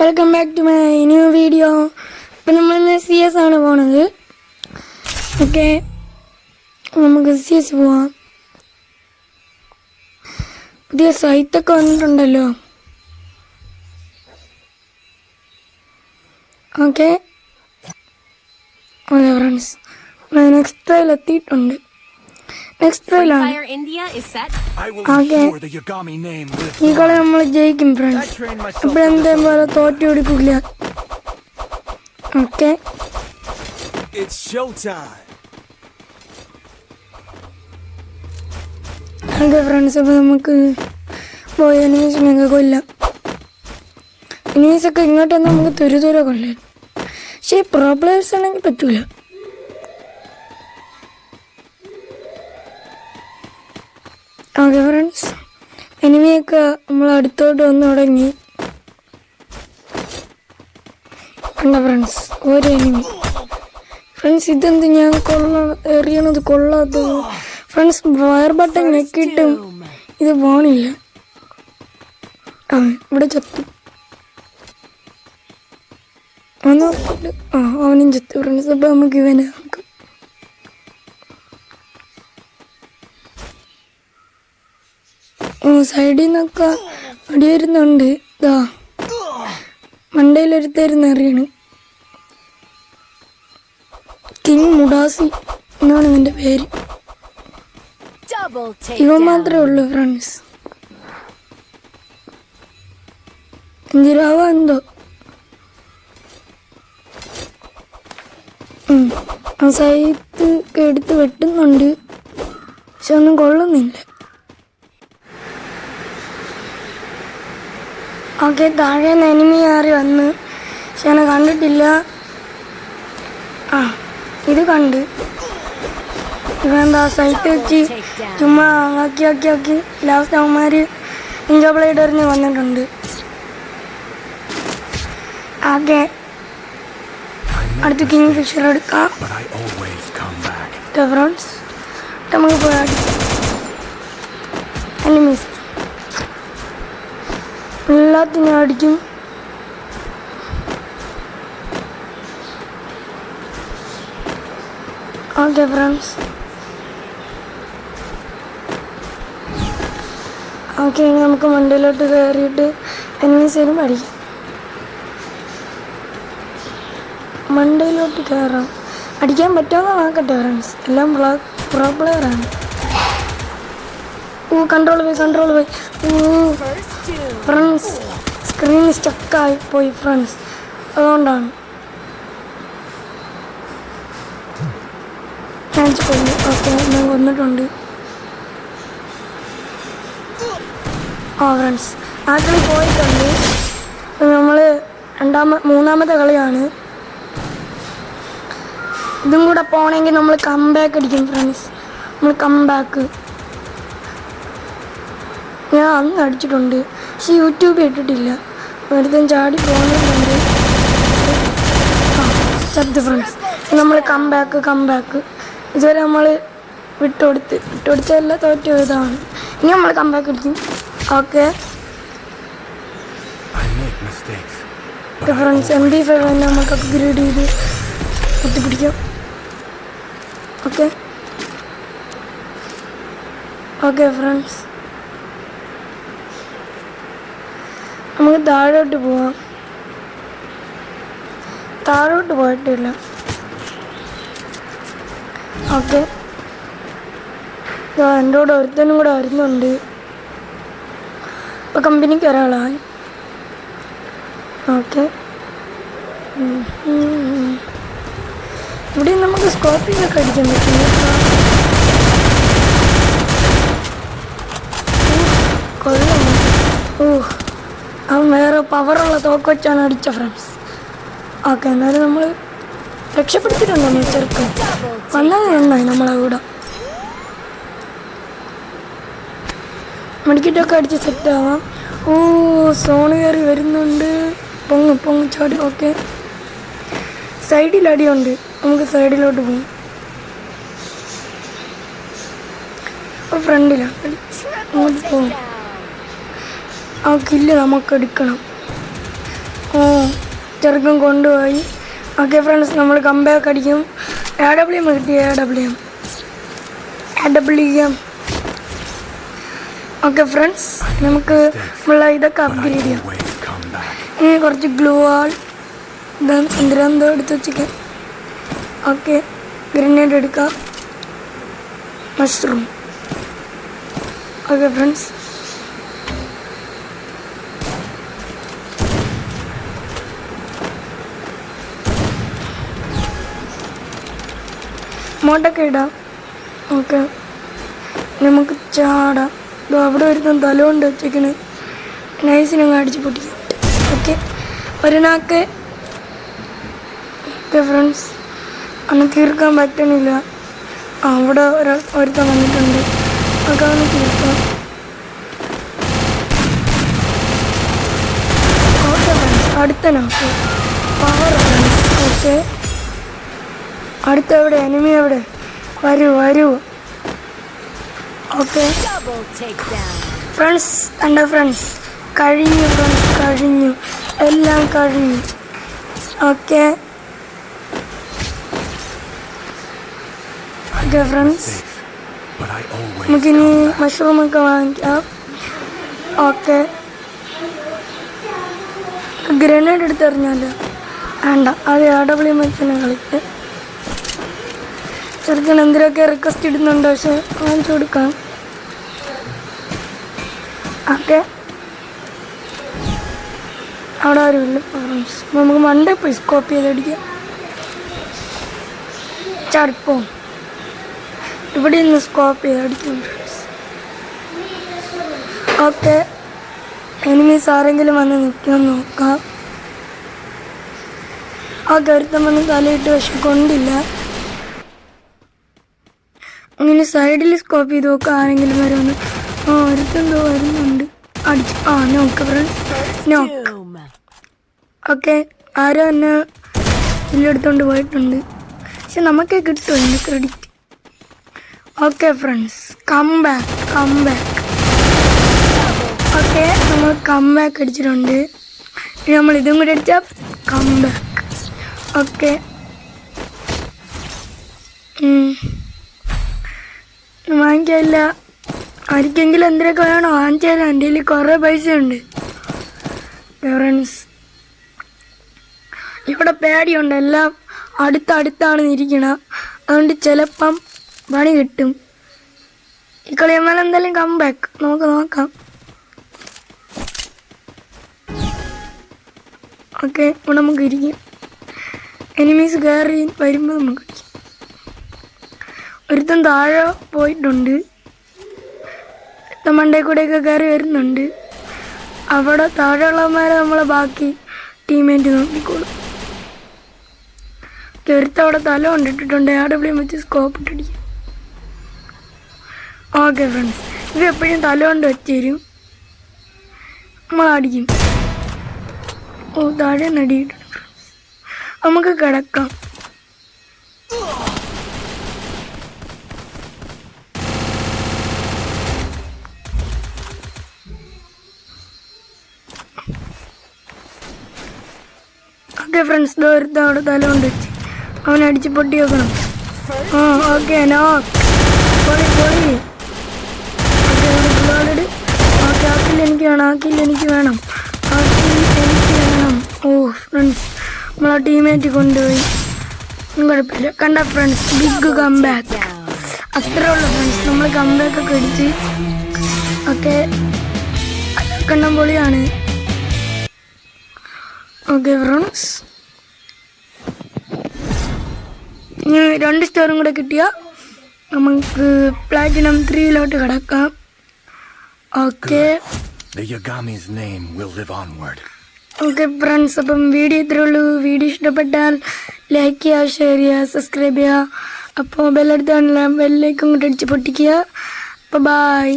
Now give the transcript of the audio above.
Welcome back to my new video അപ്പം നമ്മളിന്ന് C S ആണ് പോണത്. ഓക്കെ നമുക്ക് സി എസ് പോവാം. പുതിയ സൈറ്റൊക്കെ വന്നിട്ടുണ്ടല്ലോ. ഓക്കെ ഫ്രണ്ട്സ് നെക്സ്റ്റ് എത്തിയിട്ടുണ്ട്. നെക്സ്റ്റ് ട്രയലാണ് Fire India is set. I will Okay. ensure the Yagami name lives ഈ കളി നമ്മൾ ജയിക്കും ഫ്രണ്ട്സ് ഇപ്പോഴെന്തേ പോലെ തോറ്റു കൊടുക്കില്ല ഓക്കെ. ഓക്കെ ഫ്രണ്ട്സ് അപ്പോൾ നമുക്ക് പോയി എനിമീസിനൊക്കെ കൊല്ലാം. എനിമീസൊക്കെ ഇങ്ങോട്ട് വന്നാൽ നമുക്ക് തുരുതുര കൊല്ലാൻ. പക്ഷേ പ്രോബ്ലംസ് ആണെങ്കിൽ പറ്റൂല ഓക്കെ ഫ്രണ്ട്സ് എനിമിയൊക്കെ നമ്മൾ അടുത്തോട്ട് വന്ന് തുടങ്ങി. കണ്ട ഫ്രണ്ട്സ് ഒരു എനിമി ഫ്രണ്ട്സ് ഇതെന്ത് ഞാൻ കൊള്ള എറിയണത് കൊള്ളാത്തത്. ഫ്രണ്ട്സ് വയർ ബട്ടൺ ഞെക്കിയിട്ടും ഇത് പോണില്ല. ആ ഇവിടെ ചത്തു. അവനും ചത്തു. ഫ്രണ്ട്സ് അപ്പം നമുക്ക് ഇവനെ നോക്കാം ഓ സൈഡിൽ നിന്നൊക്കെ അടി വരുന്നുണ്ട്. ഇതാ മണ്ടയിലൊരുത്തായിരുന്നു എറിയണ് കിങ് മുഡാസി എന്നാണ് ഇതിന്റെ പേര്. ഇവ. മാത്രമേ ഉള്ളൂ ഫ്രണ്ട്സ് എന്തിരാവ എന്തോ. ആ സൈത്ത് എടുത്ത് വെട്ടുന്നുണ്ട്. പക്ഷെ ഒന്നും കൊള്ളുന്നില്ല. ഓക്കെ താഴെ നിന്ന് എനിമി ആറി വന്ന്. പക്ഷെ എന്നെ കണ്ടിട്ടില്ല. ആ ഇത് കണ്ട്. ഇവന്താ സൈറ്റ് വെച്ച് ചുമ്മാ ആക്കി ആക്കി ആക്കി ലാസ്റ്റ് അവന്മാർ ഇഞ്ചോ ബ്ലേഡ് എറിഞ്ഞ് വന്നിട്ടുണ്ട്. ആകെ അടുത്ത് കിങ് ഫിഷർ എടുക്കാം. ഫ്രണ്ട്സ് നമുക്ക് പോയി എല്ലാത്തിനും അടിക്കും ഓക്കെ ഫ്രണ്ട്സ് ഓക്കെ ഇനി നമുക്ക് മണ്ടയിലോട്ട് കയറിയിട്ട് എന്നെ സൈഡും അടിക്കാം. മണ്ടയിലോട്ട് കയറാം അടിക്കാൻ പറ്റുമെന്ന് നോക്കട്ടെ ഫ്രണ്ട്സ് എല്ലാം പ്രോ പ്ലെയറാണ് ഓ കൺട്രോൾ പോയി കൺട്രോൾ പോയി. ഓ ഫ്രണ്ട്സ് സ്ക്രീൻ സ്റ്റക്കായി പോയി ഫ്രണ്ട്സ് അതുകൊണ്ടാണ്. ഓക്കെ ഞാൻ കൊന്നിട്ടുണ്ട്. ആ ഫ്രണ്ട്സ് ആ കളി പോയിട്ടുണ്ട്. നമ്മൾ രണ്ടാമ മൂന്നാമത്തെ കളിയാണ്. ഇതും കൂടെ പോണെങ്കിൽ നമ്മൾ കംബാക്ക് അടിക്കും ഫ്രണ്ട്സ് നമ്മൾ കംബാക്ക് ഞാൻ അന്ന് അടിച്ചിട്ടുണ്ട്. പക്ഷെ യൂട്യൂബിൽ ഇട്ടിട്ടില്ല. ഒരുത്തൻ ചാടി പോകുന്നുണ്ട് ശബ്ദ ഫ്രണ്ട്സ് നമ്മൾ കംബാക്ക് കംബാക്ക് ഇതുവരെ നമ്മൾ വിട്ടുകൊടുത്ത്. വിട്ടുകൊടുത്തല്ല തോറ്റ ഇതാണ് ഇനി നമ്മൾ കംബാക്ക് എടുത്തു okay friends M B five തന്നെ നമുക്ക് അപ്ഗ്രേഡ് ചെയ്ത് കുത്തിപ്പിടിക്കാം ഓക്കെ ഓക്കെ ഫ്രണ്ട്സ് നമുക്ക് താഴോട്ട് പോവാം. താഴോട്ട് പോയിട്ടില്ല. ഓക്കെ. എന്റെ കൂടെ ഒരുത്തനും കൂടെ വരുന്നുണ്ട്. ഇപ്പം കമ്പനിക്ക് ഒരാളായി. ഓക്കെ. ഇവിടെ നമുക്ക് സ്കോപ്പിയൊക്കെ അടിക്കാൻ പറ്റും കേട്ടോ. ഊ, കൊള്ളാം ഓ അവൻ വേറെ പവറുള്ള തോക്ക് വെച്ചാണ് അടിച്ച ഫ്രണ്ട്സ് ഓക്കെ എന്നാലും നമ്മൾ രക്ഷപ്പെടുത്തിയിട്ടുണ്ട് നമ്മൾ ചെറുക്കൻ വന്നത് നന്നായി നമ്മളെ കൂടെ. മെഡിക്കറ്റൊക്കെ അടിച്ച് സെറ്റ് ആവാം. ഓ സോണ് കയറി വരുന്നുണ്ട്. പൊങ്ങ് പൊങ്ങ് ചാടി ഓക്കെ. സൈഡിൽ അടിയുണ്ട് നമുക്ക് സൈഡിലോട്ട് പോകും ഫ്രണ്ടിലാണ് അങ്ങോട്ട് പോകും ആ കില്ല് നമുക്ക് എടുക്കണം. ചെറുക്കം കൊണ്ടുപോയി. ഓക്കെ ഫ്രണ്ട്സ് നമ്മൾ കമ്പാക്ക് അടിക്കും. എ ഡബ്ല്യു എം കിട്ടി A W M A W M okay friends നമുക്ക് ഉള്ള ഇതൊക്കെ അപ്ഗ്രേഡ് ചെയ്യാം. ഇനി കുറച്ച് ഗ്ലൂ ആൾ എന്തിനാന്തോ എടുത്ത് വെച്ചിരിക്കാം ഓക്കെ ഗ്രനേഡ് എടുക്കാം. മഷ്റൂം ഓക്കെ ഫ്രണ്ട്സ് മോട്ടൊക്കെ ഇടാം. ഓക്കെ. നമുക്ക് ചാടാം. ദോ അവിടെ വരുന്ന തലമുണ്ട് വെച്ചേക്കണ്. നൈസിനങ്ങ് അടിച്ച് പൊട്ടിക്കാം. ഓക്കെ. ഒരനാക്ക് ഓക്കെ ഫ്രണ്ട്സ് അന്ന് തീർക്കാൻ പറ്റണില്ല. അവിടെ ഒരാൾ ഒരുത്തൻ വന്നിട്ടുണ്ട്. ഒക്കെ അവന് തീർക്കാം ഓക്കെ ഫ്രണ്ട്സ് അടുത്ത നാക്ക്. Power okay. അടുത്ത എവിടെ എനിമി എവിടെ? വരൂ വരൂ. ഓക്കെ ഫ്രണ്ട്സ് എന്റെ ഫ്രണ്ട്സ് കഴിഞ്ഞു ഫ്രണ്ട്സ് കഴിഞ്ഞു. എല്ലാം കഴിഞ്ഞു. ഓക്കെ ഓക്കെ ഫ്രണ്ട്സ് നമുക്കിനി മഷ്റൂമൊക്കെ വാങ്ങിക്കാം. ഓക്കെ ഗ്രനേഡ് എടുത്തെറിഞ്ഞാലോ? വേണ്ട. അത് ആ ഡബ്ല്യു മത്സരം കളിക്ക് ചെറുക്കൻ എന്തിനൊക്കെ റിക്വസ്റ്റ് ഇടുന്നുണ്ട് പക്ഷെ വാങ്ങിച്ചു കൊടുക്കാം ഓക്കെ അവിടെ ആരുമില്ല. നമുക്ക് മണ്ടേ പോയി സ്കോപ്പ് ചെയ്തടിക്കാം ചടുപ്പം. ഇവിടെ നിന്ന് സ്കോപ്പ് ചെയ്തടിക്കും ഫ്രണ്ട്സ് ഓക്കെ എനിമീസ് ആരെങ്കിലും വന്ന് നിൽക്കാൻ നോക്കാം. ആ കരുത്തം വന്ന് തലയിട്ട് പക്ഷെ കൊണ്ടില്ല അങ്ങനെ സൈഡിൽ സ്കോപ്പ് ചെയ്ത് നോക്കുക ആരെങ്കിലും വരുമെന്ന് ആ വരുന്നുണ്ട്. അടിച്ച്. ആ നോക്ക് ഫ്രണ്ട്സ് നോക്ക്. ഓക്കെ. ആരോ എന്നെ ഇതിലെടുത്തോണ്ട് പോയിട്ടുണ്ട്. പക്ഷെ നമുക്ക് കിട്ടും credit okay friends come back come back okay നമ്മൾ കം ബാക്ക് അടിച്ചിട്ടുണ്ട്. ഇനി നമ്മൾ ഇതും കൂടി അടിച്ചാൽ കം ബാക്ക് ഓക്കെ. വാങ്ങിക്കില്ല. ആർക്കെങ്കിലും എന്തിനൊക്കെ വേണോ വാങ്ങിച്ചു എന്റെ കയ്യിൽ കുറേ പൈസ ഉണ്ട് ഫ്രണ്ട്സ് ഇവിടെ പേടിയുണ്ട്. എല്ലാം അടുത്തടുത്താണ് ഇരിക്കണം. അതുകൊണ്ട് ചിലപ്പം പണി കിട്ടും. ഈ കളിയന്മാർ എന്തായാലും കം ബാക്ക് നമുക്ക് നോക്കാം. ഓക്കെ ഇവിടെ നമുക്ക് ഇരിക്കും. എനിമീസ് കയറി വരുമ്പോൾ നമുക്ക് ഒരുത്തൻ താഴെ പോയിട്ടുണ്ട്. മണ്ടേ കൂടെയൊക്കെ കയറി വരുന്നുണ്ട്. അവിടെ താഴെയുള്ളവന്മാരെ നമ്മളെ ബാക്കി ടീമേറ്റ് നോക്കിക്കോളും. ഒരുത്ത അവിടെ തല കൊണ്ടിട്ടിട്ടുണ്ട്. ആ ഡബ്ല്യൂ വെച്ച് സ്കോപ്പ് ഇട്ടിരിക്കും. ഓക്കെ ഫ്രണ്ട്സ് ഇത് എപ്പോഴും തല കൊണ്ട് വെച്ച് തരും. നമ്മൾ അടിക്കും ഓ താഴെ നടിയിട്ടുണ്ട് നമുക്ക് കിടക്കാം. ഓക്കെ ഫ്രണ്ട്സ് ദൂരത്ത് അവിടെ തല കൊണ്ട് വെച്ച്. അവൻ അടിച്ച് പൊട്ടി വെക്കണം. ആ ഓക്കെ നോ പൊളി പൊളി. ഓക്കെ എനിക്ക് വേണം ആ കില്ല് എനിക്ക് വേണം. ആ കില്ല് എനിക്ക് വേണം. ഓ ഫ്രണ്ട്സ് നമ്മളെ ടീമേറ്റ് കൊണ്ടുപോയി. കുഴപ്പമില്ല. കണ്ട ഫ്രണ്ട്സ് ബിഗ് കം ബാക്ക്. അത്രേ ഉള്ളൂ ഫ്രണ്ട്സ് നമ്മൾ കം ബാക്ക് ഒക്കെ അടിച്ച്. ഓക്കെ കണ്ണം പൊളിയാണ്. ഓക്കെ ഫ്രണ്ട്സ് ഇനി രണ്ട് സ്റ്റോറും കൂടെ കിട്ടിയാൽ നമുക്ക് പ്ലാറ്റിനം ത്രീയിലോട്ട് കിടക്കാം. Okay. The Yagami's name will live onward. Okay friends അപ്പം വീഡിയോ ഇത്രേ ഉള്ളൂ. വീഡിയോ ഇഷ്ടപ്പെട്ടാൽ ലൈക്ക് ചെയ്യുക ഷെയർ ചെയ്യുക സബ്സ്ക്രൈബ് ചെയ്യുക. അപ്പോൾ ബെല്ലടുത്ത് ബെല്ലേക്ക് അങ്ങോട്ട് അടിച്ച് പൊട്ടിക്കുക. അപ്പോൾ ബായ്